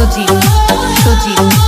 সজীব সজীব সজীব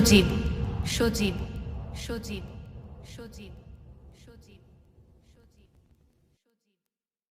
সজীব সজীব সজীব সজীব